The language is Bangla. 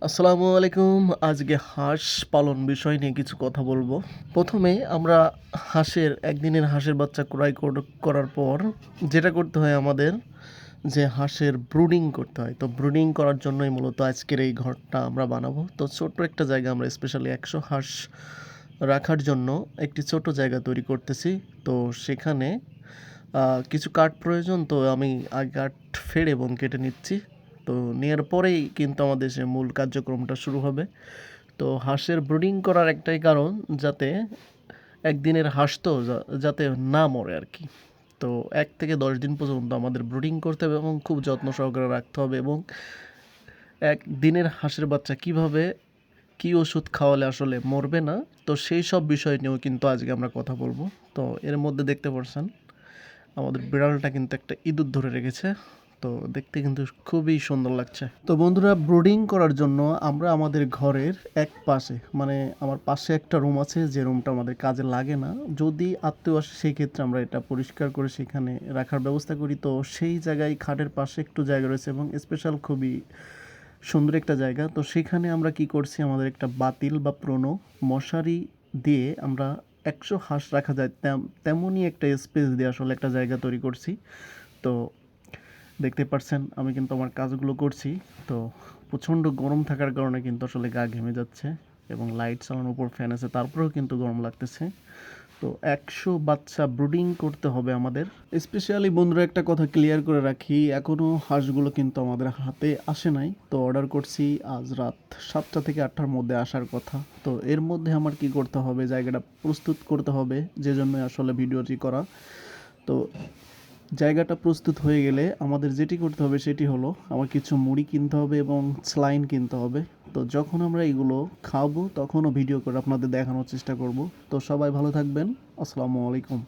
আসসালামু আলাইকুম। আজকে হাঁস পালন বিষয় নিয়ে কিছু কথা বলব। প্রথমে আমরা হাঁসের, একদিনের হাঁসের বাচ্চা ক্রয় কর- করার পর যেটা করতে হয় আমাদের, যে হাঁসের ব্রুডিং করতে হয়। তো ব্রুডিং করার জন্যই মূলত আজকের এই ঘরটা আমরা বানাবো। তো ছোট্ট একটা জায়গা আমরা স্পেশালি একশো হাঁস রাখার জন্য একটি ছোট জায়গা তৈরি করতেছি। তো সেখানে কিছু কাঠ প্রয়োজন। তো আমি কাঠ ফেড়ে এবং কেটে নিচ্ছি। তো নেওয়ার পরেই কিন্তু আমাদের সে মূল কার্যক্রমটা শুরু হবে। তো হাঁসের ব্রুডিং করার একটাই কারণ যাতে একদিনের হাঁস তো যা- যাতে না মরে আর কি। তো এক থেকে দশ দিন পর্যন্ত আমাদের ব্রুডিং করতে হবে এবং খুব যত্ন সহকারে রাখতে হবে এবং এক দিনের হাঁসের বাচ্চা কীভাবে কি ওষুধ খাওয়ালে আসলে মরবে না, তো সেই সব বিষয় নিয়েও কিন্তু আজকে আমরা কথা বলব। তো এর মধ্যে দেখতে পারছেন, আমাদের বিড়ালটা কিন্তু একটা ইঁদুর ধরে রেখেছে। তো দেখতে কিন্তু খুবই সুন্দর লাগছে। তো বন্ধুরা ব্রুডিং করার জন্য আমরা আমাদের ঘরের এক পাশে মানে আমার পাশে একটা রুম আছে, যে রুমটা আমাদের কাজে লাগে না। যদি আত্মীয় আসে, সেই ক্ষেত্রে আমরা এটা পরিষ্কার করে সেখানে রাখার ব্যবস্থা করি। তো সেই জায়গায় খাটের পাশে একটু জায়গা রয়েছে এবং স্পেশাল খুবই সুন্দর একটা জায়গা। তো সেখানে আমরা কি করছি, আমাদের একটা বাতিল বা পুরনো মশারি দিয়ে আমরা একশো হাঁস রাখা যায় তেমনই একটা স্পেস দিয়ে আসলে একটা জায়গা তৈরি করছি। তো দেখতে পাচ্ছেন আমি কিন্তু আমার কাজগুলো করছি। তো প্রচণ্ড গরম থাকার কারণে কিন্তু আসলে গা ঘেমে যাচ্ছে এবং লাইট চালানোর উপর ফ্যান আছে, তারপরেও কিন্তু গরম লাগতেছে। তো একশো বাচ্চা ব্রুডিং করতে হবে আমাদের। স্পেশালি বন্ধুরা, একটা কথা ক্লিয়ার করে রাখি এখনও হাঁসগুলো কিন্তু আমাদের হাতে আসে নাই। তো অর্ডার করছি আজ রাত সাতটা থেকে আটটার মধ্যে আসার কথা। তো এর মধ্যে আমার কি করতে হবে, জায়গাটা প্রস্তুত করতে হবে যে জন্য আসলে ভিডিওটি করা। তো জায়গাটা প্রস্তুত হয়ে গেলে আমাদের যেটি করতে হবে সেটি হলো আমার কিছু মুড়ি কিনতে হবে এবং স্লাইন কিনতে হবে। তো যখন আমরা এগুলো খাব, তখনও ভিডিও করে আপনাদের দেখানোর চেষ্টা করব। তো সবাই ভালো থাকবেন। আসসালামু আলাইকুম।